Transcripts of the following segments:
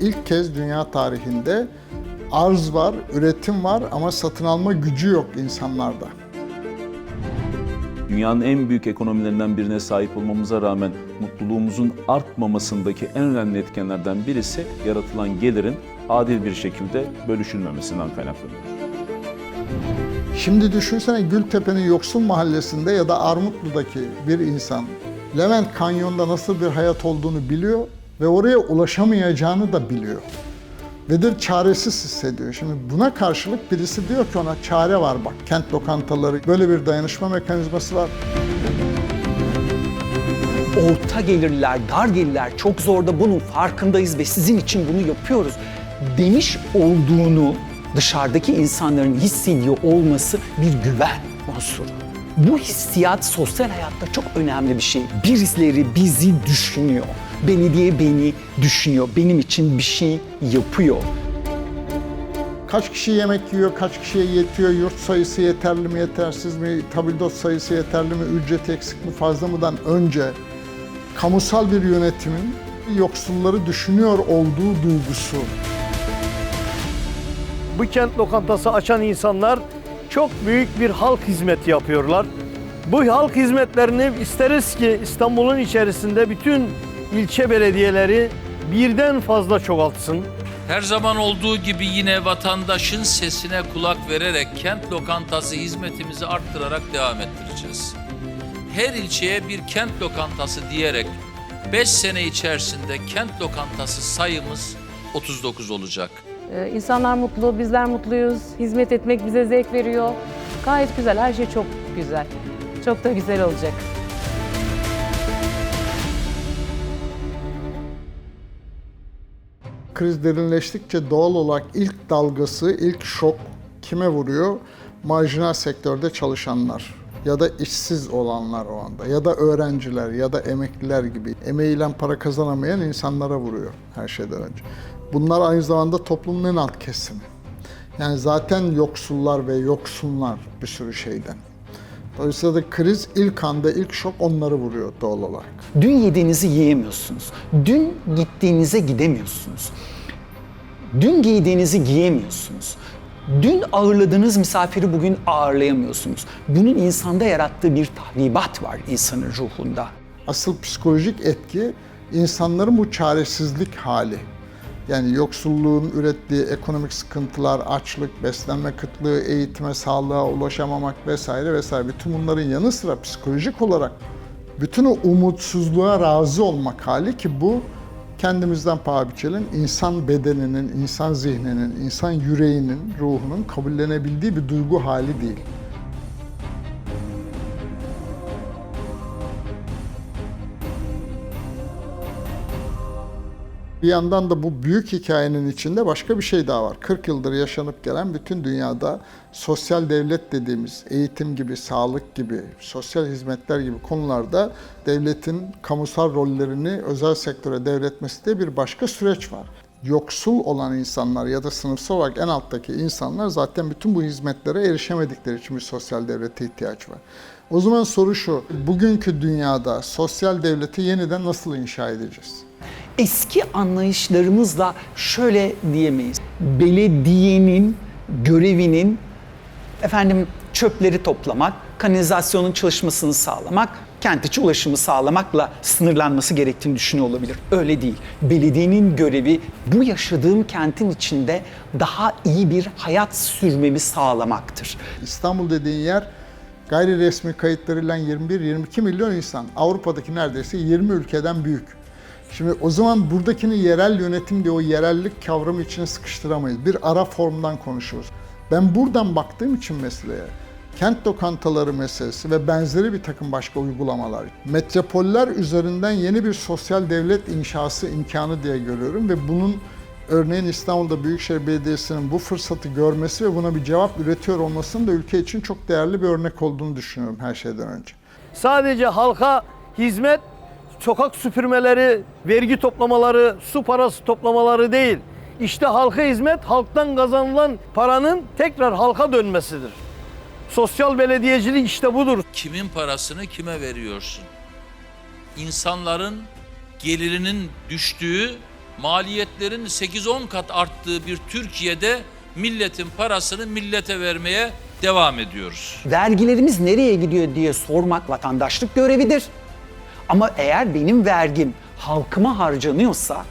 ilk kez dünya tarihinde arz var, üretim var ama satın alma gücü yok insanlarda. Dünyanın en büyük ekonomilerinden birine sahip olmamıza rağmen mutluluğumuzun artmamasındaki en önemli etkenlerden birisi yaratılan gelirin adil bir şekilde bölüşülmemesinden kaynaklanıyor. Şimdi düşünsene Gültepe'nin yoksul mahallesinde ya da Armutlu'daki bir insan Levent Kanyon'da nasıl bir hayat olduğunu biliyor ve oraya ulaşamayacağını da biliyor. Ve de çaresiz hissediyor. Şimdi buna karşılık birisi diyor ki ona çare var bak kent lokantaları böyle bir dayanışma mekanizması var. orta gelirler, dar gelirler çok zorda bunun farkındayız ve sizin için bunu yapıyoruz demiş olduğunu dışarıdaki insanların hissediyor olması bir güven unsuru. Bu hissiyat sosyal hayatta çok önemli bir şey. Birileri bizi düşünüyor. Belediye beni düşünüyor. Benim için bir şey yapıyor. Kaç kişi yemek yiyor, kaç kişiye yetiyor, yurt sayısı yeterli mi, yetersiz mi, tabildot sayısı yeterli mi, ücret eksik mi, fazla mıdan önce kamusal bir yönetimin yoksulları düşünüyor olduğu duygusu. Bu kent lokantası açan insanlar çok büyük bir halk hizmeti yapıyorlar. Bu halk hizmetlerini isteriz ki İstanbul'un içerisinde bütün ilçe belediyeleri birden fazla çoğaltsın. Her zaman olduğu gibi yine vatandaşın sesine kulak vererek kent lokantası hizmetimizi arttırarak devam ettireceğiz. Her ilçeye bir kent lokantası diyerek 5 sene içerisinde kent lokantası sayımız 39 olacak. Ee, İnsanlar mutlu, bizler mutluyuz. Hizmet etmek bize zevk veriyor. Gayet güzel, her şey çok güzel. Çok da güzel olacak. Kriz derinleştikçe doğal olarak ilk dalgası, ilk şok kime vuruyor? Marjinal sektörde çalışanlar ya da işsiz olanlar o anda ya da öğrenciler ya da emekliler gibi emeğiyle para kazanamayan insanlara vuruyor her şeyden önce. Bunlar aynı zamanda toplumun en alt kesimi. Yani zaten yoksullar ve yoksunlar bir sürü şeyden. Dolayısıyla da kriz ilk anda ilk şok onları vuruyor doğal olarak. Dün yediğinizi yiyemiyorsunuz. Dün gittiğinize gidemiyorsunuz. Dün giydiğinizi giyemiyorsunuz. Dün ağırladığınız misafiri bugün ağırlayamıyorsunuz. Bunun insanda yarattığı bir tahribat var insanın ruhunda. Asıl psikolojik etki insanların bu çaresizlik hali. Yani yoksulluğun ürettiği ekonomik sıkıntılar, açlık, beslenme kıtlığı, eğitime, sağlığa ulaşamamak vesaire vesaire. Bütün bunların yanı sıra psikolojik olarak bütün o umutsuzluğa razı olmak hali ki bu kendimizden paha biçelim insan bedeninin, insan zihninin, insan yüreğinin, ruhunun kabullenebildiği bir duygu hali değil. Bir yandan da bu büyük hikayenin içinde başka bir şey daha var. 40 yıldır yaşanıp gelen bütün dünyada sosyal devlet dediğimiz eğitim gibi, sağlık gibi, sosyal hizmetler gibi konularda devletin kamusal rollerini özel sektöre devretmesi de bir başka süreç var. Yoksul olan insanlar ya da sınıfsal olarak en alttaki insanlar zaten bütün bu hizmetlere erişemedikleri için bir sosyal devlete ihtiyaç var. O zaman soru şu, bugünkü dünyada sosyal devleti yeniden nasıl inşa edeceğiz? Eski anlayışlarımızla şöyle diyemeyiz. Belediyenin görevinin efendim çöpleri toplamak, kanalizasyonun çalışmasını sağlamak, kent içi ulaşımı sağlamakla sınırlanması gerektiğini düşünüyor olabilir. Öyle değil. Belediyenin görevi bu yaşadığım kentin içinde daha iyi bir hayat sürmemi sağlamaktır. İstanbul dediğin yer gayri resmi kayıtlarıyla 21-22 milyon insan. Avrupa'daki neredeyse 20 ülkeden büyük. Şimdi o zaman buradakini yerel yönetim diye o yerellik kavramı içine sıkıştıramayız. Bir ara formdan konuşuyoruz. Ben buradan baktığım için meseleye kent lokantaları meselesi ve benzeri bir takım başka uygulamalar, metropoller üzerinden yeni bir sosyal devlet inşası imkanı diye görüyorum ve bunun örneğin İstanbul'da Büyükşehir Belediyesi'nin bu fırsatı görmesi ve buna bir cevap üretiyor olmasının da ülke için çok değerli bir örnek olduğunu düşünüyorum her şeyden önce. Sadece halka hizmet, sokak süpürmeleri, vergi toplamaları, su parası toplamaları değil. İşte halka hizmet, halktan kazanılan paranın tekrar halka dönmesidir. Sosyal belediyecilik işte budur. Kimin parasını kime veriyorsun? İnsanların gelirinin düştüğü maliyetlerin 8-10 kat arttığı bir Türkiye'de milletin parasını millete vermeye devam ediyoruz. Vergilerimiz nereye gidiyor diye sormak vatandaşlık görevidir. Ama eğer benim vergim halkıma harcanıyorsa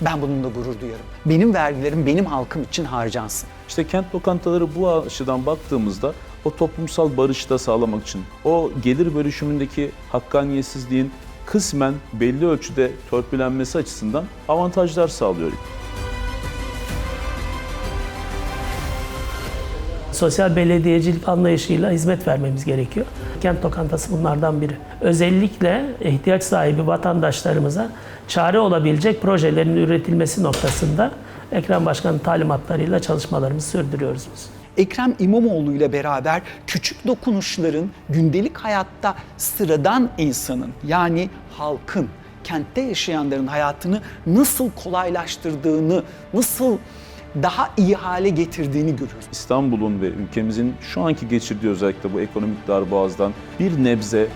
ben bununla gurur duyarım. Benim vergilerim benim halkım için harcansın. İşte kent lokantaları bu açıdan baktığımızda o toplumsal barışı da sağlamak için, o gelir bölüşümündeki hakkaniyetsizliğin kısmen belli ölçüde törpülenmesi açısından avantajlar sağlıyor. Sosyal belediyecilik anlayışıyla hizmet vermemiz gerekiyor. Kent lokantası bunlardan biri. Özellikle ihtiyaç sahibi vatandaşlarımıza çare olabilecek projelerin üretilmesi noktasında Ekrem Başkan'ın talimatlarıyla çalışmalarımızı sürdürüyoruz biz. Ekrem İmamoğlu ile beraber küçük dokunuşların gündelik hayatta sıradan insanın yani halkın, kentte yaşayanların hayatını nasıl kolaylaştırdığını, nasıl daha iyi hale getirdiğini görüyoruz. İstanbul'un ve ülkemizin şu anki geçirdiği özellikle bu ekonomik darboğazdan bir nebze e,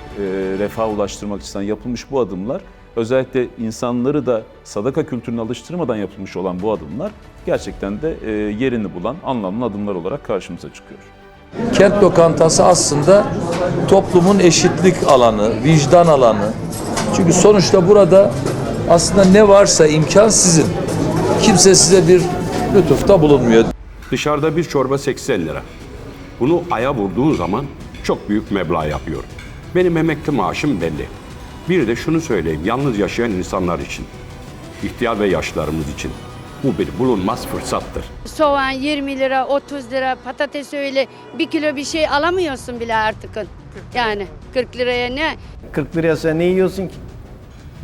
refah ulaştırmak için yapılmış bu adımlar özellikle insanları da sadaka kültürüne alıştırmadan yapılmış olan bu adımlar gerçekten de e, yerini bulan anlamlı adımlar olarak karşımıza çıkıyor. Kent lokantası aslında toplumun eşitlik alanı, vicdan alanı. Çünkü sonuçta burada aslında ne varsa imkan sizin. Kimse size bir lütufta bulunmuyor. Dışarıda bir çorba 80 lira. Bunu aya vurduğun zaman çok büyük meblağ yapıyor. Benim emekli maaşım belli. Bir de şunu söyleyeyim, yalnız yaşayan insanlar için, ihtiyar ve yaşlarımız için bu bir bulunmaz fırsattır. Soğan 20 lira, 30 lira, patates öyle bir kilo bir şey alamıyorsun bile artık. Yani 40 liraya ne? 40 liraya sen ne yiyorsun ki?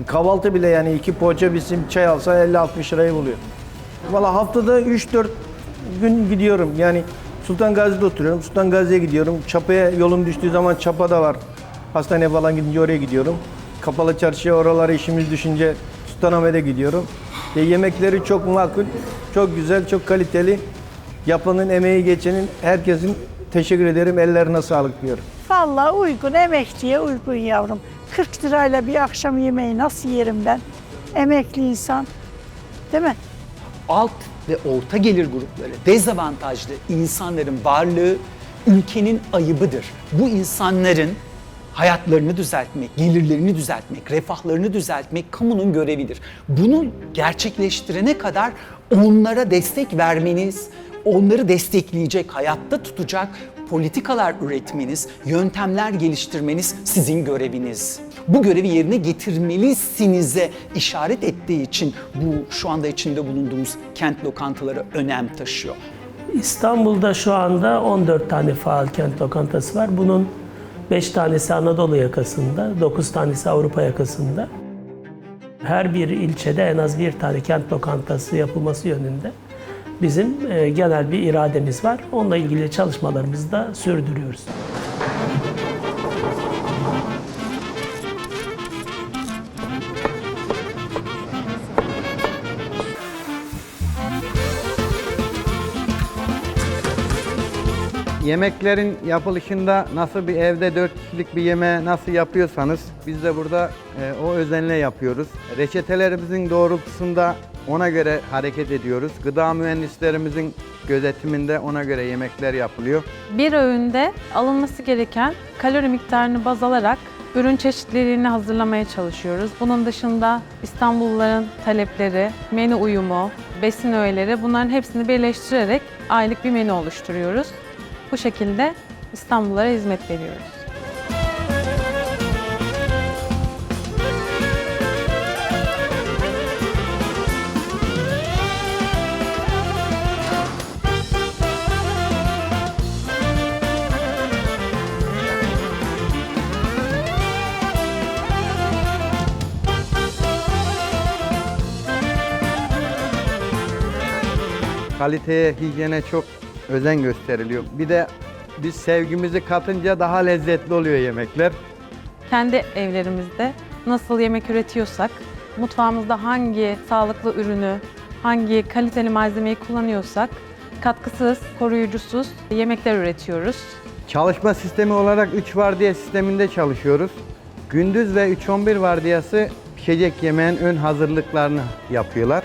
Kahvaltı bile yani iki poğaça bizim çay alsa 50-60 lirayı buluyor. Valla haftada 3-4 gün gidiyorum. Yani Sultan Gazi'de oturuyorum. Sultan Gazi'ye gidiyorum. Çapa'ya yolum düştüğü zaman Çapa'da var. Hastaneye falan gidince oraya gidiyorum. Kapalı çarşıya oralara işimiz düşünce Sultanahmet'e gidiyorum. E, yemekleri çok makul, çok güzel, çok kaliteli. Yapanın, emeği geçenin, herkesin teşekkür ederim. Ellerine sağlık diyorum. Vallahi uygun, emekliye uygun yavrum. 40 lirayla bir akşam yemeği nasıl yerim ben? Emekli insan, değil mi? Alt ve orta gelir grupları, dezavantajlı insanların varlığı ülkenin ayıbıdır. Bu insanların hayatlarını düzeltmek, gelirlerini düzeltmek, refahlarını düzeltmek kamunun görevidir. Bunu gerçekleştirene kadar onlara destek vermeniz, onları destekleyecek, hayatta tutacak politikalar üretmeniz, yöntemler geliştirmeniz sizin göreviniz. Bu görevi yerine getirmelisinize işaret ettiği için bu şu anda içinde bulunduğumuz kent lokantaları önem taşıyor. İstanbul'da şu anda 14 tane faal kent lokantası var. Bunun 5 tanesi Anadolu yakasında, 9 tanesi Avrupa yakasında. Her bir ilçede en az bir tane kent lokantası yapılması yönünde bizim e, genel bir irademiz var. Onunla ilgili çalışmalarımızı da sürdürüyoruz. Yemeklerin yapılışında nasıl bir evde dört kişilik bir yemeği nasıl yapıyorsanız biz de burada e, o özenle yapıyoruz. Reçetelerimizin doğrultusunda ona göre hareket ediyoruz. Gıda mühendislerimizin gözetiminde ona göre yemekler yapılıyor. Bir öğünde alınması gereken kalori miktarını baz alarak ürün çeşitliliğini hazırlamaya çalışıyoruz. Bunun dışında İstanbulluların talepleri, menü uyumu, besin öğeleri bunların hepsini birleştirerek aylık bir menü oluşturuyoruz. Bu şekilde İstanbullulara hizmet veriyoruz. Kaliteye, hijyene çok özen gösteriliyor. Bir de biz sevgimizi katınca daha lezzetli oluyor yemekler. kendi evlerimizde nasıl yemek üretiyorsak, mutfağımızda hangi sağlıklı ürünü, hangi kaliteli malzemeyi kullanıyorsak, katkısız, koruyucusuz yemekler üretiyoruz. Çalışma sistemi olarak 3 vardiya sisteminde çalışıyoruz. Gündüz ve 3-11 vardiyası pişecek yemeğin ön hazırlıklarını yapıyorlar.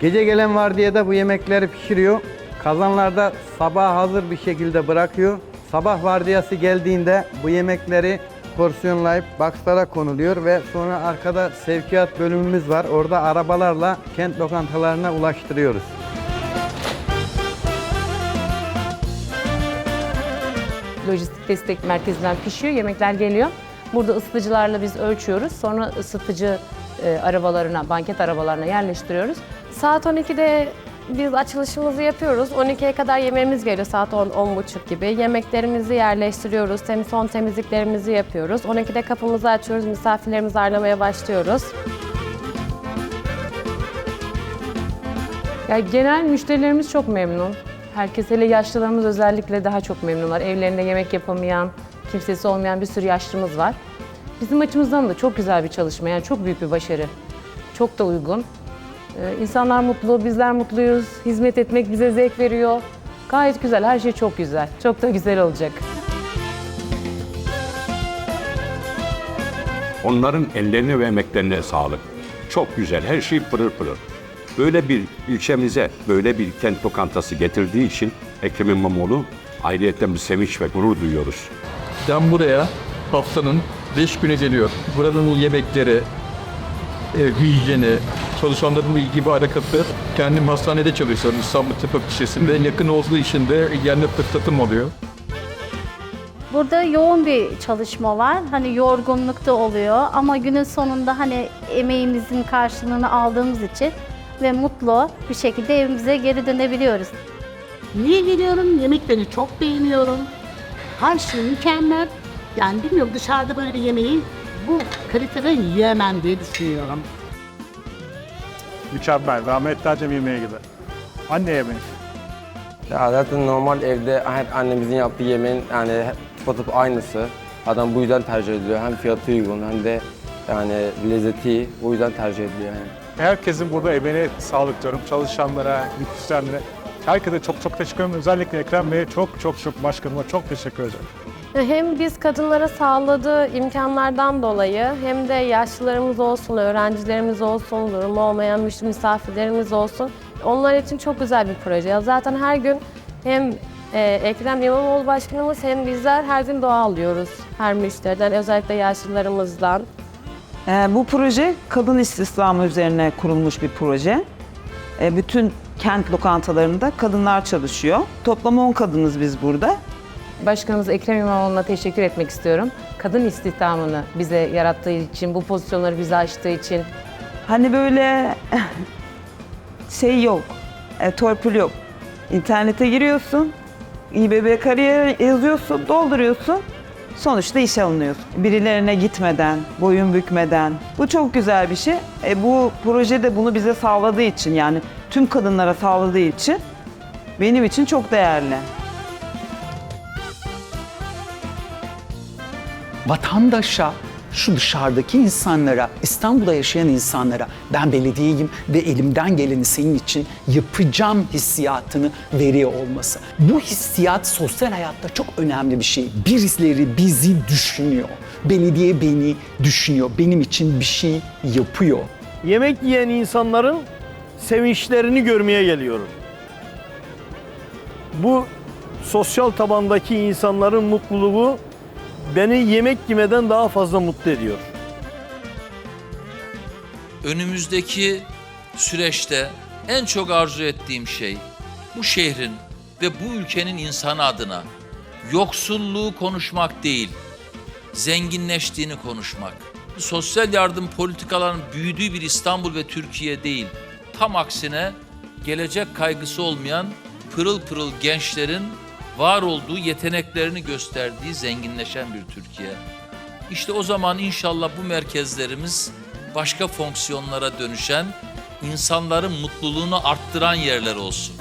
Gece gelen vardiyada bu yemekleri pişiriyor. Kazanlarda sabah hazır bir şekilde bırakıyor. Sabah vardiyası geldiğinde bu yemekleri porsiyonlayıp boxlara konuluyor ve sonra arkada sevkiyat bölümümüz var. Orada arabalarla kent lokantalarına ulaştırıyoruz. lojistik destek merkezinden pişiyor, yemekler geliyor. Burada ısıtıcılarla biz ölçüyoruz. Sonra ısıtıcı e, arabalarına, banket arabalarına yerleştiriyoruz. Saat 12'de biz açılışımızı yapıyoruz. 12'ye kadar yemeğimiz geliyor saat 10 10.30 gibi. Yemeklerimizi yerleştiriyoruz. Tem son temizliklerimizi yapıyoruz. 12'de kapımızı açıyoruz. Misafirlerimizi ağırlamaya başlıyoruz. Ya genel müşterilerimiz çok memnun. Herkes hele yaşlılarımız özellikle daha çok memnunlar. Evlerinde yemek yapamayan, kimsesi olmayan bir sürü yaşlımız var. Bizim açımızdan da çok güzel bir çalışma, yani çok büyük bir başarı. Çok da uygun. Ee, insanlar mutlu, bizler mutluyuz. Hizmet etmek bize zevk veriyor. Gayet güzel, her şey çok güzel. Çok da güzel olacak. Onların ellerine ve emeklerine sağlık. Çok güzel, her şey pırıl pırıl. Böyle bir ilçemize, böyle bir kent lokantası getirdiği için Ekrem İmamoğlu ayrıyetten bir sevinç ve gurur duyuyoruz. Ben buraya haftanın 5 güne geliyor. Buranın yemekleri, e, hijyeni, çalışanların ilgi ve harekatı. Kendim hastanede çalışıyorum İstanbul Tıp Fakültesi'nde. Yakın olduğu için de gelme fırsatım oluyor. Burada yoğun bir çalışma var. Hani yorgunluk da oluyor ama günün sonunda hani emeğimizin karşılığını aldığımız için ve mutlu bir şekilde evimize geri dönebiliyoruz. Niye geliyorum? Yemeklerini çok beğeniyorum. Her şey mükemmel. Yani bilmiyorum dışarıda böyle bir yemeği bu kalitede yiyemem diye düşünüyorum. Mükemmel. Rahmetli Acem yemeği gibi. Anne yemeği. Ya zaten normal evde hep annemizin yaptığı yemeğin yani tıpatıp aynısı. Adam bu yüzden tercih ediliyor. Hem fiyatı uygun hem de yani lezzeti. O yüzden tercih ediliyor yani. Herkesin burada emeğine sağlık diyorum. Çalışanlara, müzisyenlere. Herkese çok çok teşekkür ederim. Özellikle Ekrem Bey'e çok çok çok başkanıma çok teşekkür ederim. Hem biz kadınlara sağladığı imkanlardan dolayı hem de yaşlılarımız olsun, öğrencilerimiz olsun, durumu olmayan misafirlerimiz olsun. Onlar için çok güzel bir proje. Zaten her gün hem e, Ekrem İmamoğlu Başkanımız hem bizler her gün dua alıyoruz. Her müşteriden, özellikle yaşlılarımızdan. Ee, bu proje kadın istihdamı üzerine kurulmuş bir proje. Ee, bütün kent lokantalarında kadınlar çalışıyor. Toplam 10 kadınız biz burada. Başkanımız Ekrem İmamoğlu'na teşekkür etmek istiyorum. Kadın istihdamını bize yarattığı için, bu pozisyonları bize açtığı için. Hani böyle şey yok, e, torpil yok. İnternete giriyorsun, İBB kariyer yazıyorsun, dolduruyorsun. Sonuçta işe alınıyorsun. Birilerine gitmeden, boyun bükmeden. Bu çok güzel bir şey. E, bu proje de bunu bize sağladığı için yani tüm kadınlara sağladığı için benim için çok değerli. Vatandaşa, şu dışarıdaki insanlara, İstanbul'da yaşayan insanlara ben belediyeyim ve elimden geleni senin için yapacağım hissiyatını veriyor olması. Bu hissiyat sosyal hayatta çok önemli bir şey. Birileri bizi düşünüyor. Belediye beni düşünüyor. Benim için bir şey yapıyor. Yemek yiyen insanların sevinçlerini görmeye geliyorum. Bu sosyal tabandaki insanların mutluluğu beni yemek yemeden daha fazla mutlu ediyor. Önümüzdeki süreçte en çok arzu ettiğim şey bu şehrin ve bu ülkenin insanı adına yoksulluğu konuşmak değil, zenginleştiğini konuşmak. Sosyal yardım politikalarının büyüdüğü bir İstanbul ve Türkiye değil, tam aksine gelecek kaygısı olmayan pırıl pırıl gençlerin var olduğu yeteneklerini gösterdiği zenginleşen bir Türkiye. İşte o zaman inşallah bu merkezlerimiz başka fonksiyonlara dönüşen, insanların mutluluğunu arttıran yerler olsun.